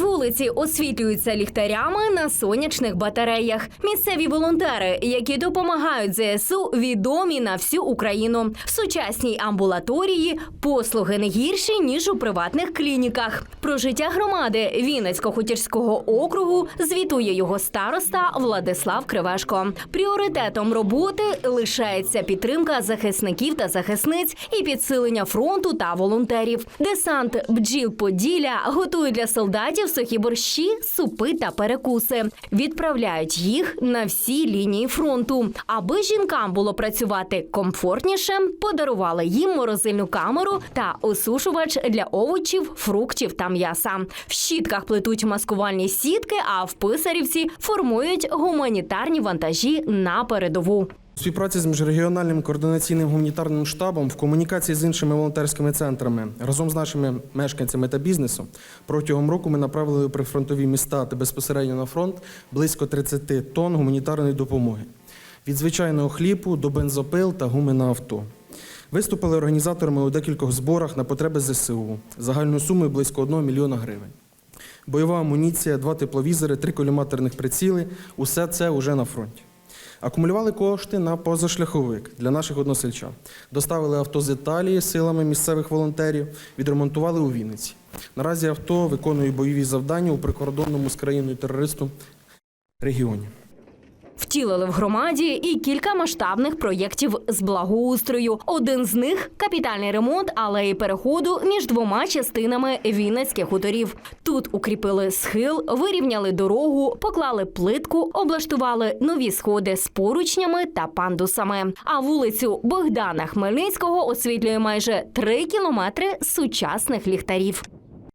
Вулиці освітлюються ліхтарями на сонячних батареях. Місцеві волонтери, які допомагають ЗСУ, відомі на всю Україну. В сучасній амбулаторії послуги не гірші ніж у приватних клініках. Про життя громади Вінницько-Хутірського округу звітує його староста Владислав Кривешко. Пріоритетом роботи лишається підтримка захисників та захисниць і підсилення фронту та волонтерів. Десант бджіл Поділля готує для солдатів сухі борщі, супи та перекуси. Відправляють їх на всі лінії фронту. Аби жінкам було працювати комфортніше, подарували їм морозильну камеру та осушувач для овочів, фруктів та м'яса. В щітках плетуть маскувальні сітки, а в писарівці формують гуманітарні вантажі на передову. Співпраці з міжрегіональним координаційним гуманітарним штабом в комунікації з іншими волонтерськими центрами разом з нашими мешканцями та бізнесом протягом року ми направили у прифронтові міста та безпосередньо на фронт близько 30 тонн гуманітарної допомоги від звичайного хлібу до бензопил та гуми на авто. Виступили організаторами у декількох зборах на потреби ЗСУ загальною сумою близько 1 мільйона гривень. Бойова амуніція, два тепловізори, три коліматорних приціли усе це уже на фронті. Акумулювали кошти на позашляховик для наших односельчан. Доставили авто з Італії силами місцевих волонтерів, відремонтували у Вінниці. Наразі авто виконує бойові завдання у прикордонному з країною терористу регіоні. Втілили в громаді і кілька масштабних проєктів з благоустрою. Один з них капітальний ремонт алеї переходу між двома частинами Вінницьких хуторів. Тут укріпили схил, вирівняли дорогу, поклали плитку, облаштували нові сходи з поручнями та пандусами. А вулицю Богдана Хмельницького освітлює майже три кілометри сучасних ліхтарів.